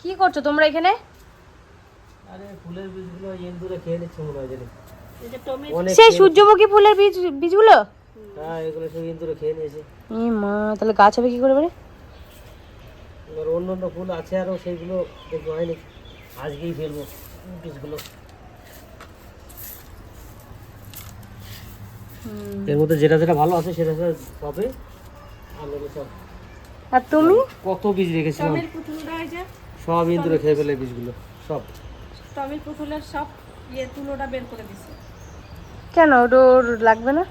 কি করছ তোমরা এখানে? আরে ফুলের বীজগুলো ইন্দুরে খেয়ে নিচ্ছে মনে হয় জানি। সেই সূর্যমুখী ফুলের বীজ বীজগুলো? হ্যাঁ এগুলো সব ইন্দুরে খেয়ে নিয়েছে। এ মা তাহলে গাছ হবে কি করে অন্য অন্য ফুল আছে আরও সেইগুলো দেখতে হয়নি। আজকেই ফেলব বীজগুলো। এর মধ্যে যেটা যেটা ভালো আছে সেটা সেটা হবে আর সব। আর তুমি? কত বীজ রেখেছিলাম। সব ইন্দুরে খেয়ে ফেলে বীজগুলো সব। টমের পুতুলের সব ইয়ে তুলোটা বের করে দিছে। কেন? ওর লাগবে না?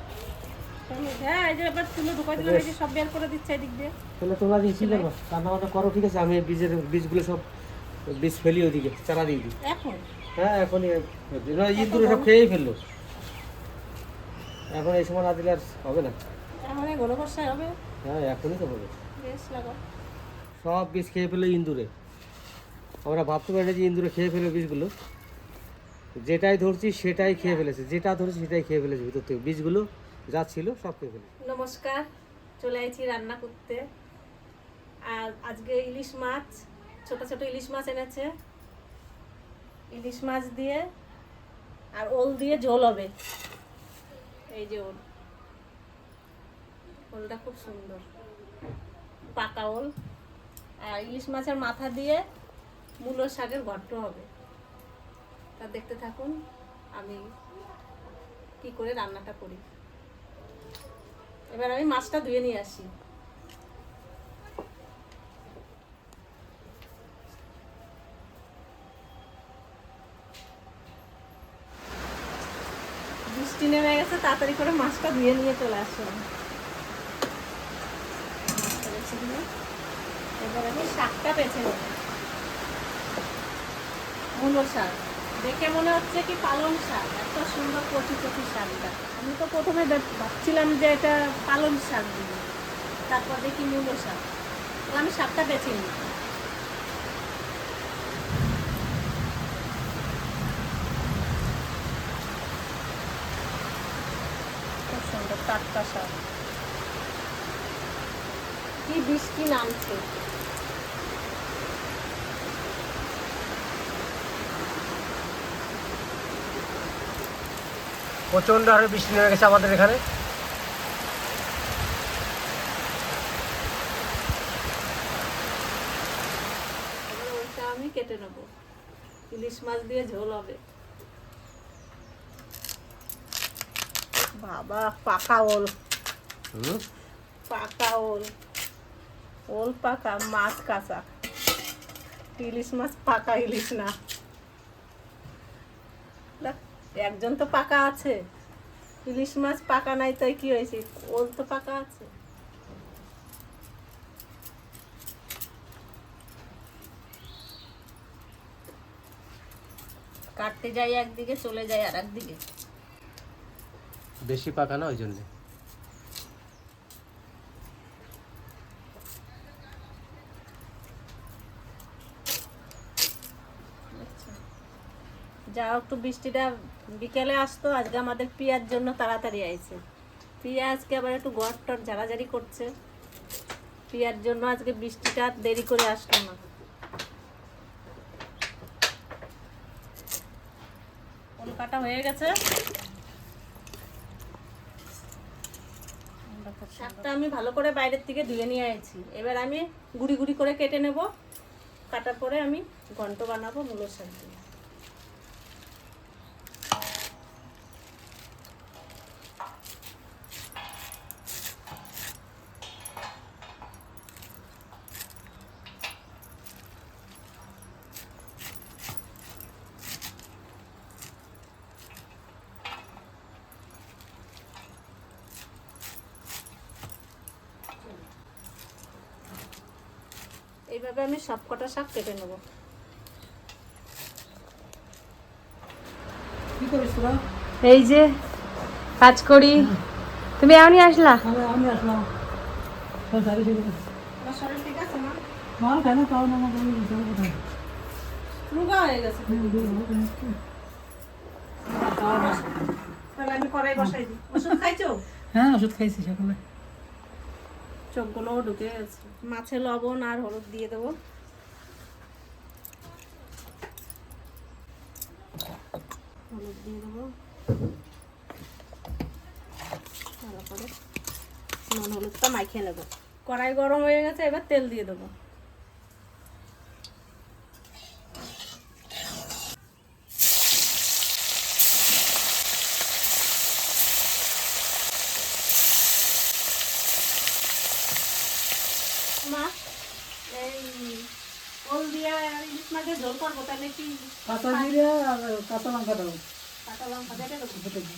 হ্যাঁ এই যে এবার তুলো ঢুকাই দিলাম এই যে সব বের করে দিচ্ছে এদিক দিয়ে। তাহলে তোমরা দিচ্ছি করব? রান্না বান্না করো ঠিক আছে আমি বীজের বীজগুলো সব বীজ ফেলি ওদিকে চারা দিয়ে দিই। এখন? হ্যাঁ এখনই ইন্দুরে সব খেয়েই ফেলল। এখন এই সময় না দিলে আর হবে না। হবে? হ্যাঁ এখনই তো হবে। বেশ সব বীজ খেয়ে ফেলে ইন্দুরে। আমরা ভাবতে পারি যে ইন্দুরে খেয়ে ফেলে বীজগুলো। যেটাই ধরছি সেটাই খেয়ে ফেলেছে। যেটা ধরছি সেটাই খেয়ে ফেলেছে ভিতর থেকে। বীজগুলো যা ছিল সব খেয়ে ফেলেছে। নমস্কার, চলে আইছি রান্না করতে। আর আজকে ইলিশ মাছ, ছোট ছোট ইলিশ মাছ এনেছে। ইলিশ মাছ দিয়ে আর ওল দিয়ে ঝোল হবে। এই যে ওল। ওলটা খুব সুন্দর। পাকা ওল। আর ইলিশ মাছের মাথা দিয়ে মূলো শাকের ঘট্ট হবে। তা দেখতে থাকুন, আমি কি করে রান্নাটা করি। এবার আমি মাছটা ধুয়ে নিয়ে আসি। বৃষ্টি নেমে গেছে, তাড়াতাড়ি করে মাছটা ধুয়ে নিয়ে চলে আসলাম এবার আমি শাকটা বেছে নেব। মূলো শাক। দেখে মনে হচ্ছে কি পালং শাক এত সুন্দর কচি কচি শাকটা। আমি তো প্রথমে ভাব- ভাবছিলাম যে এটা পালং শাক দিব। তারপর দেখি মূলো শাক। তো আমি শাকটা বেছে নিই সুন্দর টাটকা শাক। কি বৃষ্টি নামছে। প্রচণ্ড হারে বৃষ্টি নেমে গেছে আমাদের এখানে। ওইটা আমি কেটে নেব। ইলিশ মাছ দিয়ে ঝোল হবে। বাবা পাকা ওল। পাকা ওল। ওল পাকা মাছ কাঁচা। ইলিশ মাছ পাকা ইলিশ না। একজন তো পাকা আছে। ইলিশ মাছ পাকা নাই, তাই কি হয়েছে? ওল তো পাকা আছে। কাটতে যাই একদিকে, চলে যাই আর একদিকে বেশি পাকা না ওই জন্যে আচ্ছা। যা একটু বৃষ্টিটা বিকেলে আসতো, আজকে আমাদের পিয়ার জন্য তাড়াতাড়ি আইছে। পিয়া আজকে আবার একটু ঘর টর ঝাড়াঝাড়ি করছে। পিয়ার জন্য আজকে বৃষ্টিটা দেরি করে আসলো না। কাটা হয়ে গেছে। শাকটা আমি ভালো করে বাইরের থেকে ধুয়ে নিয়ে আইছি। এবার আমি গুড়ি গুড়ি করে কেটে নেব। কাটার পরে আমি ঘন্ট বানাবো মূলো শাক দিয়ে। এইভাবে আমি সব কটা শাক কেটে নেব। এই যে কাজ করি তুমি এমনই আসলা? হয়ে আমি কড়াই বসাই দিই। ওষুধ খাইছো? হ্যাঁ ওষুধ খাইছি সকালে। চোখগুলোও ঢুকে গেছে। মাছে লবণ আর হলুদ দিয়ে দেবো। হলুদ দিয়ে দেবো। ভালো করে নুন হলুদটা মাখিয়ে নেব। কড়াই গরম হয়ে গেছে এবার তেল দিয়ে দেবো। মাছের ঝোল করব তাহলে কি কাঁচা জিরে আর কাঁচা লঙ্কা দেবো কাঁচা লঙ্কা দেখে দেবো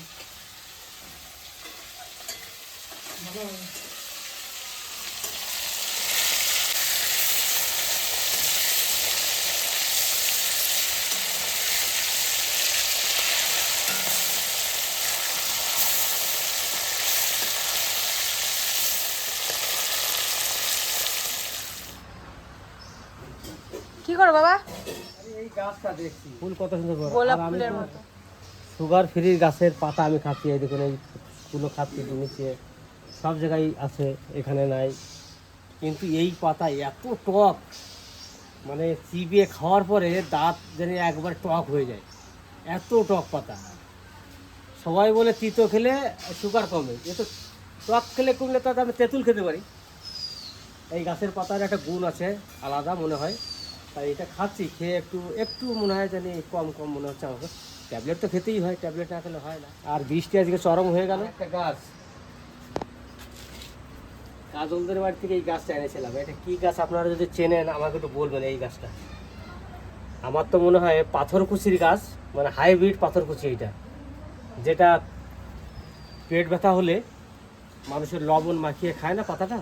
করো বাবা। এই গাছটা দেখছি। ফুল কত সুন্দর বড়। গোলাপ ফুলের মতো। সুগার ফ্রির গাছের পাতা আমি খাচ্ছি এই দেখুন এই ফুলও খাচ্ছি নিচে সব জায়গায় আছে এখানে নাই। কিন্তু এই পাতা এত টক মানে চিবিয়ে খাওয়ার পরে দাঁত যেন একবার টক হয়ে যায়। এত টক পাতা। সবাই বলে তিতো খেলে সুগার কমে। এ তো টক খেলে কমলে তাতে আমি তেঁতুল খেতে পারি। এই গাছের পাতার একটা গুণ আছে আলাদা মনে হয়। তাই এটা খাচ্ছি খেয়ে একটু একটু মনে হয় জানি কম কম মনে হচ্ছে আমাকে। ট্যাবলেট তো খেতেই হয় ট্যাবলেট না খেলে হয় না। আর বৃষ্টি আজকে চরম হয়ে গেল। একটা গাছ। কাজলদের বাড়ি থেকে এই গাছটা এনেছিলাম। এটা কি গাছ আপনারা যদি চেনেন আমাকে একটু বলবেন এই গাছটা। আমার তো মনে হয় পাথরকুচির গাছ মানে হাইব্রিড পাথরকুচি এটা। যেটা পেট ব্যথা হলে মানুষের লবণ মাখিয়ে খায় না পাতাটা?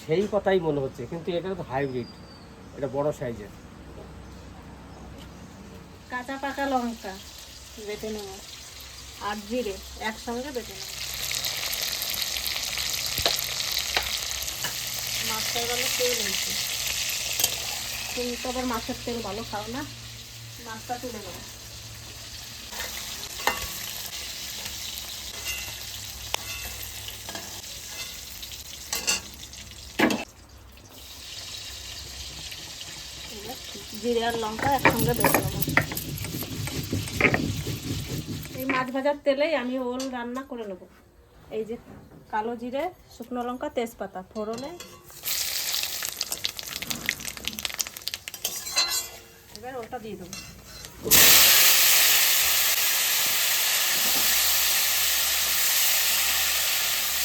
সেই কথাই মনে হচ্ছে কিন্তু এটা তো হাইব্রিড। এটা বড় সাইজের। কাঁচা পাকা লঙ্কা বেটে নেব। আর জিরে একসঙ্গে বেটে নেব। মাছটা ভালো তেল হয়েছে তুমি তো আবার মাছের তেল ভালো খাও না। মাছটা তুলে নেব এবার জিরে আর লঙ্কা একসঙ্গে বেটে নেব। এই মাছ ভাজার তেলেই আমি ওল রান্না করে নেব। এই যে কালো জিরে, শুকনো লঙ্কা, তেজপাতা, ফোড়নে। এবার ওটা দিয়ে দেবো।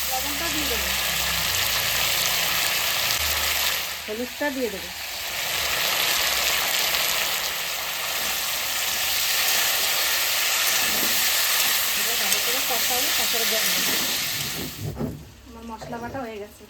লবণটা দিয়ে দেবো। হলুদটা দিয়ে দেবো এবার ভালো করে কষাবো তারপরে আমার মশলা বাটা হয়ে গেছে।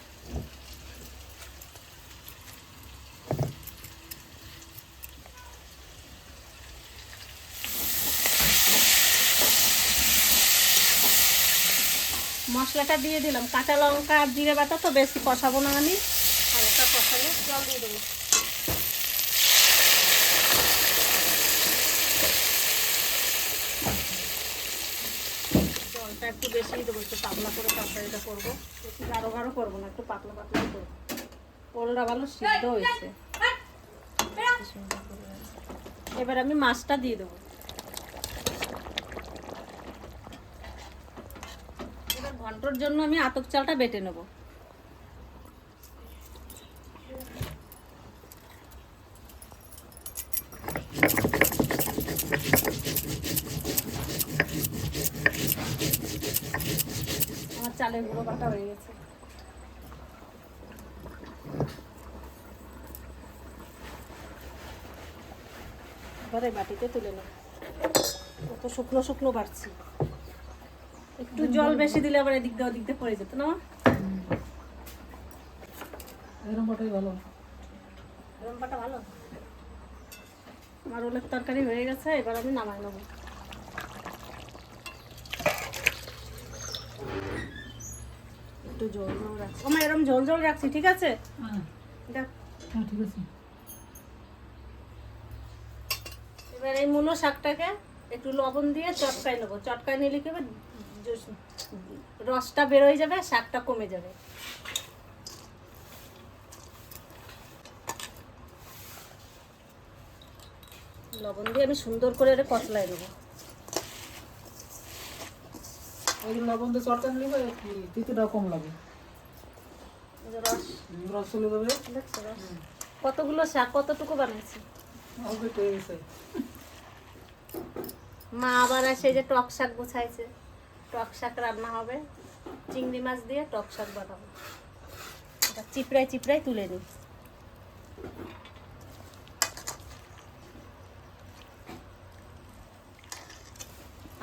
মশলাটা দিয়ে দিলাম। কাঁচা লঙ্কা আর জিরে বাটা তো বেশি কষাবো না আমি। হালকা কষালে জল দিয়ে দেবো। একটু বেশিই দেবো, একটু পাতলা করে তরকারিটা করব। বেশি গাঢ় গাঢ় করব না, একটু পাতলা পাতলা করব। ওলটা ভালো সিদ্ধ হয়েছে। এবার আমি মাছটা দিয়ে দেবো। এবার ঘন্টর জন্য আমি আতক চালটা বেটে নেব। চালের হয়ে গেছে। এবারে বাটিতে তুলে নেব কত শুকনো শুকনো বাড়ছি। একটু জল বেশি দিলে আবার এদিক দিয়ে ওদিক দিয়ে পড়ে যেত না এরকম বাটাই ভালো। গরম পাটা ভালো? আমার ওলের তরকারি হয়ে গেছে এবার আমি নামাই নেব। একটু জল জল রাখছি। আমার এরকম জল জল রাখছি ঠিক আছে? হ্যাঁ। দেখ। হ্যাঁ ঠিক আছে। এবার এই মুলো শাকটাকে একটু লবণ দিয়ে চটকাই নেব। চটকাই নিলে কি রসটা বেরোয় যাবে শাকটা কমে যাবে। লবণ দিয়ে আমি সুন্দর করে এটা কচলাই দেবো ওই যে লবণ দিয়ে চটকা নিলে তিতিটা কম লাগে। রস। রস চলে যাবে। কতগুলো শাক কতটুকু বানাইছি অল্প একটু গেছে। মা আবার এই যে টক শাক গোছাইছে। টক শাক রান্না হবে। চিংড়ি মাছ দিয়ে টক শাক বানাবো। এটা চিপড়াই চিপড়াই তুলে নিই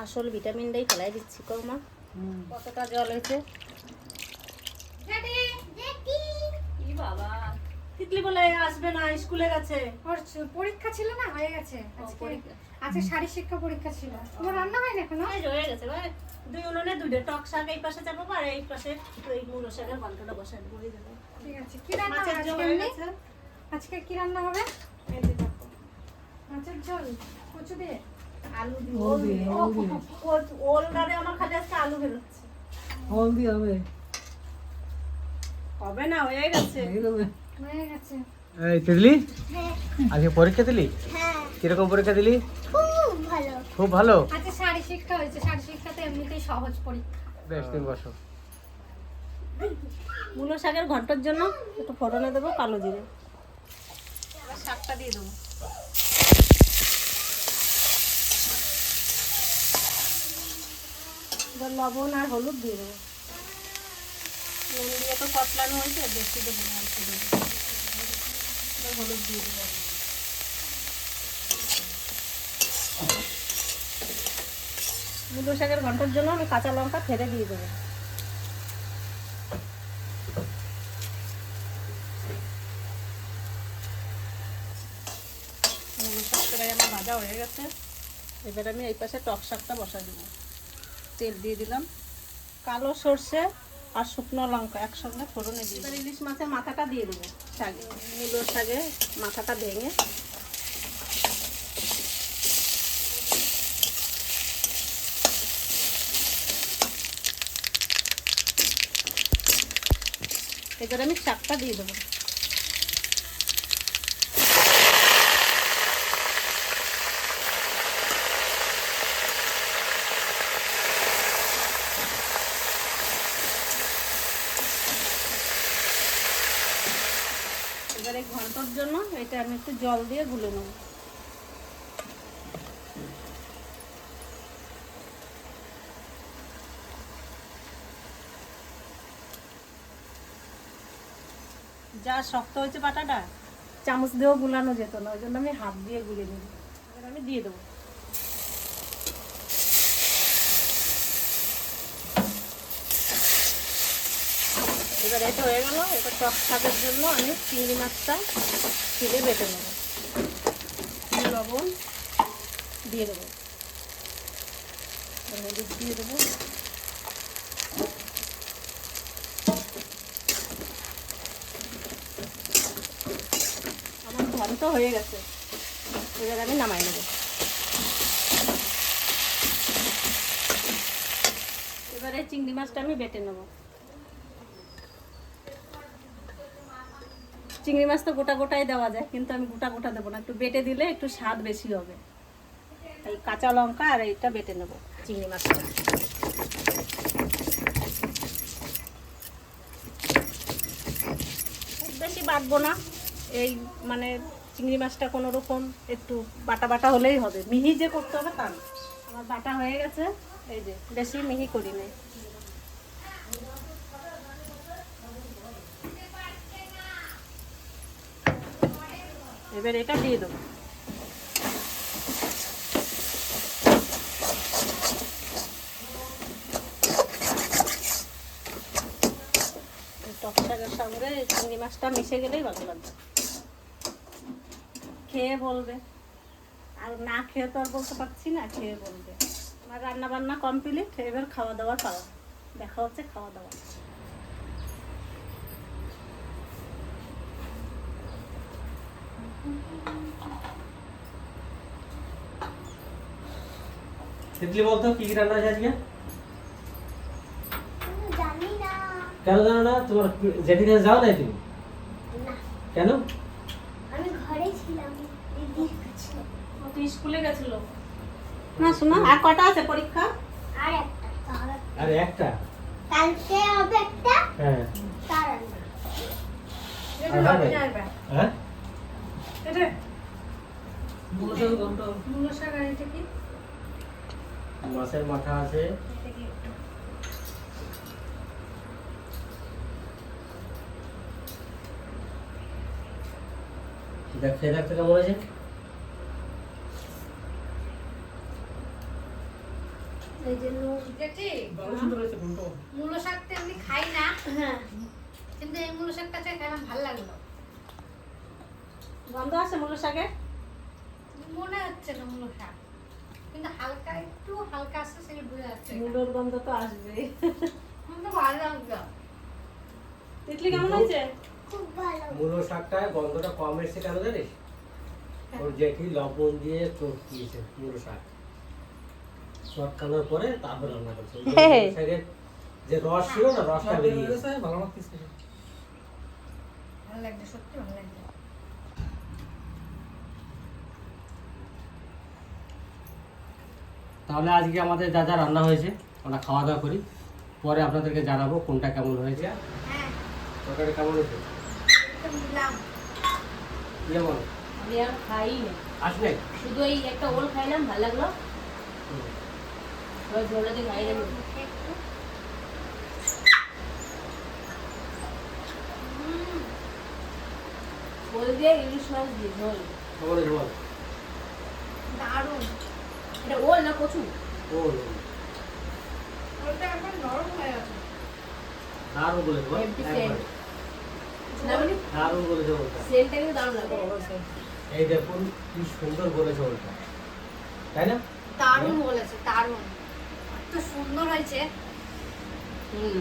আসল ভিটামিনটাই ফেলাই দিচ্ছি কো মা। কতটা জল হয়েছে? বাবা তিতলি বলে আসবে না স্কুলে গেছে। ওর পরীক্ষা ছিল না হয়ে গেছে। আজকে পরীক্ষা। আজকে শারীর শিক্ষা পরীক্ষা ছিল। তোমার রান্না হয়নি এখনও? এই হয়ে গেছে ভাই। দুই উনুনে দুইটা টক শাক এই পাশে চাপাবো আর এই পাশে এই মূলো শাকের পাল্টাটা বসাই দেবো ঠিক আছে কি রান্না হবে আজকে হয়ে আজকে কি রান্না হবে? এই দেখো, মাছের ঝোল কচু দিয়ে? আলু দিয়ে ওল দিয়ে, ওল দিয়ে। ওল ডালে আমার খালি আজকে আলু বেরোচ্ছে। হলদি হবে। হবে না হয়ে গেছে। হয়ে গেছে। এই তিতলি? আজকে পরীক্ষা দিলি? কীরকম পরীক্ষা দিলি? খুব ভালো। শারীর শিক্ষা হয়েছে। শারীর এমনিতেই সহজ পরীক্ষা। বেশ তুমি বসো। মূলো শাকের ঘণ্টার জন্য একটু ফটো ফোড়নে দেবো কালো জিরে। শাকটা দিয়ে দেবো। এবার লবণ আর হলুদ দিয়ে দেবো। নুন দিয়ে তো কতলানো হয়েছে বেশি দেবো অল্প দেবো। হলুদ দিয়ে দেবো। মূলো শাকের ঘণ্টার জন্য আমি কাঁচা লঙ্কা ফেলে দিয়ে দেবো। মুগুর শাক প্রায় আমার ভাজা হয়ে গেছে। এবার আমি এই পাশে টক শাকটা বসা দেবো। তেল দিয়ে দিলাম। কালো সর্ষে আর শুকনো লঙ্কা একসঙ্গে ফোড়নে দিয়ে এবার ইলিশ মাছের মাথাটা দিয়ে দেবো শাকে। মূলো শাকে মাথাটা ভেঙে। এবার আমি শাকটা দিয়ে দেবো এবার এই ঘণ্টার জন্য এটা আমি একটু জল দিয়ে গুলে নেব। যা শক্ত হয়েছে পাটাটা, চামচ দিয়েও গুলানো যেত না, ওই জন্য আমি হাত দিয়ে গুলে নিই আমি দিয়ে দেবো। এবার এটা হয়ে গেল, এবার টক শাকের জন্য আমি চিংড়ি মাছটা ছিলে বেটে নেব। লবণ দিয়ে দেবো। হলুদ দিয়ে দেবো। আমার ঘন্ট হয়ে গেছে। এবার আমি নামাই নেব। এবারে চিংড়ি মাছটা আমি বেটে নেব। চিংড়ি মাছ তো গোটা গোটাই দেওয়া যায়, কিন্তু আমি গোটা গোটা দেবো না। একটু বেটে দিলে একটু স্বাদ বেশি হবে। এই কাঁচা লঙ্কা আর এইটা বেটে নেব, চিংড়ি মাছটা। খুব বেশি বাটবো না। এই মানে চিংড়ি মাছটা কোনো রকম একটু বাটা বাটা হলেই হবে। মিহি যে করতে হবে তা আমার বাটা হয়ে গেছে। এই যে, বেশি মিহি করি নাই। এবার এটা দিয়ে দেবো। এই টক শাকের সঙ্গে চিংড়ি মাছটা মিশে গেলেই ভালো লাগবে খেয়ে বলবে। আর না খেয়ে তো আর বলতে পারছি না, খেয়ে বলবে। আমার রান্না বান্না কমপ্লিট এবার খাওয়া দাওয়ার পাওয়া দেখা হচ্ছে খাওয়া দাওয়া তিতলি বলতো কি কি রান্না আছে আজকে? না। কেন জানো না? তোমার জেঠির কাছে যাও নাই তুমি কেন? আমি ঘরে ছিলাম দিদির কাছে ও তো স্কুলে গেছিল। না শোনা আর কটা আছে পরীক্ষা? আর একটা আর একটা? কালকে হবে একটা হ্যাঁ। তার। হ্যাঁ এটা মূল শাক ঘণ্টা মূলো শাক আর এটা কি মাছের মাথা আছে। দেখ খেয়ে দেখতে কেমন আছে এই যে নুন। দেখছি ভালো সুন্দর হয়েছে ঘণ্টা মূলো শাক তো এমনি খাই না। হ্যাঁ কিন্তু এই মূলো শাকটা খেয়ে ভালো লাগল। গন্ধ আছে মূল শাকে মনে হচ্ছে না কিন্তু হালকা একটু হালকা আছে সেটা বোঝা যাচ্ছে মূলোর গন্ধ তো কিন্তু ভালো তিতলি কেমন হয়েছে? খুব ভালো মূলো শাকটায় গন্ধটা কম এসছে কেন জানিস? ওর জেঠি লবণ দিয়ে চটকিয়েছে মূলো শাক। চটকানোর পরে তারপর রান্না করছে। যে হ্যাঁ। শাকের যে রস ছিল না রসটা বেরিয়ে ভালো লাগতেছে। ভালো লাগছে সত্যি ভালো লাগছে। তাহলে আজকে আমাদের যা যা রান্না হয়েছে আমরা খাওয়া দাওয়া করি। পরে আপনাদেরকে জানাব কোনটা কেমন হয়েছে। হ্যাঁ। তরকারি কেমন হয়েছে? আমি আর খাই না আসলে শুধু এই একটা ওল খাইলাম ভালো লাগল। ঝোলাতে খাই না ওল দিয়ে ইলিশ মাছ দিয়ে ঝোল। বল? দারুণ। এটা ওল না কচু? ও। ওটা এখন নরম হয়ে গেছে দারুণ বলেছে বল Empty একবার। না মানে দারুণ বলেছে ওটা সেন্টটা কিন্তু দারুণ লাগল এই দেখুন কি সুন্দর বলেছে ওটা তাই না? দারুণ বলেছে দারুণ। এত সুন্দর হয়েছে। হুম।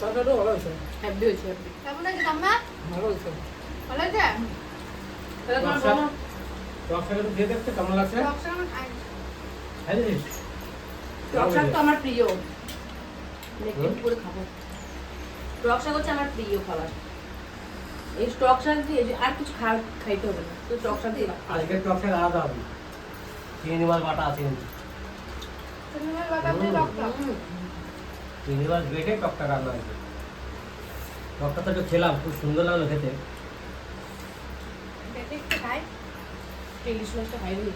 তরকারিটাও ভালো হয়েছে? হ্যাপি হয়েছে হ্যাপি কেমন হয়েছে ঠাম্মা ভালো হয়েছে। ভালো হয়েছে? তাহলে তোমার বলো। রসটাকে দেখতে কেমন লাগছে? রক্সা তো আমার প্রিয়। করে খাব। হচ্ছে আমার প্রিয় খাবার। এই টক শাক দিয়ে যে আর কিছু খা খাইতে হবে না। তো টক শাক দিয়ে। আজকে আলাদা হবে। বাটা আছে দিয়ে। বেটে টকটা রান্না হয়েছে। টকটা তো একটু খেলাম খুব সুন্দর লাগল খেতে। দেখে খাই। ইলিশ মাছটা খাইনি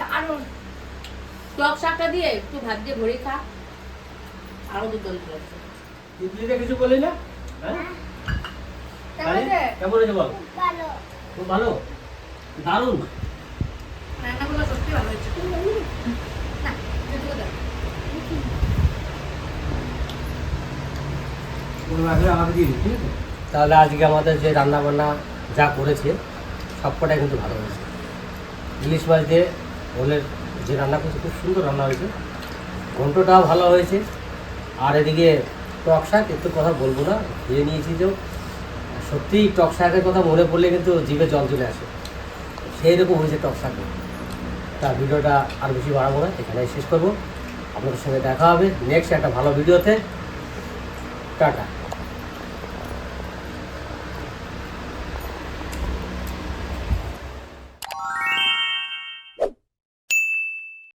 দারুণ। টক শাকটা দিয়ে একটু ভাত দিয়ে ভরে খা আরও দুর্দান্ত লাগছে ইডলিটা কিছু বলি না? হ্যাঁ? কেমন হয়েছে বল? খুব ভালো। খুব ভালো? দারুণ। রান্নাগুলো সত্যি ভালো হয়েছে। না দাও। তাহলে আজকে আমাদের যে রান্না বান্না যা করেছে সবকটাই কিন্তু ভালো হয়েছে। ইলিশ মাছ দিয়ে ওলের যে রান্না করেছে খুব সুন্দর রান্না হয়েছে। ঘন্টটাও ভালো হয়েছে। আর এদিকে টক শাক, একটু কথা বলব না খেয়ে নিয়েছি তো। সত্যিই টক শাকের কথা মনে পড়লে কিন্তু জিভে জল চলে আসে। সেই রকম হয়েছে টক শাক। তা ভিডিওটা আর বেশি বাড়াবো না, এখানেই শেষ করব। আপনাদের সঙ্গে দেখা হবে নেক্সট একটা ভালো ভিডিওতে। টাটা।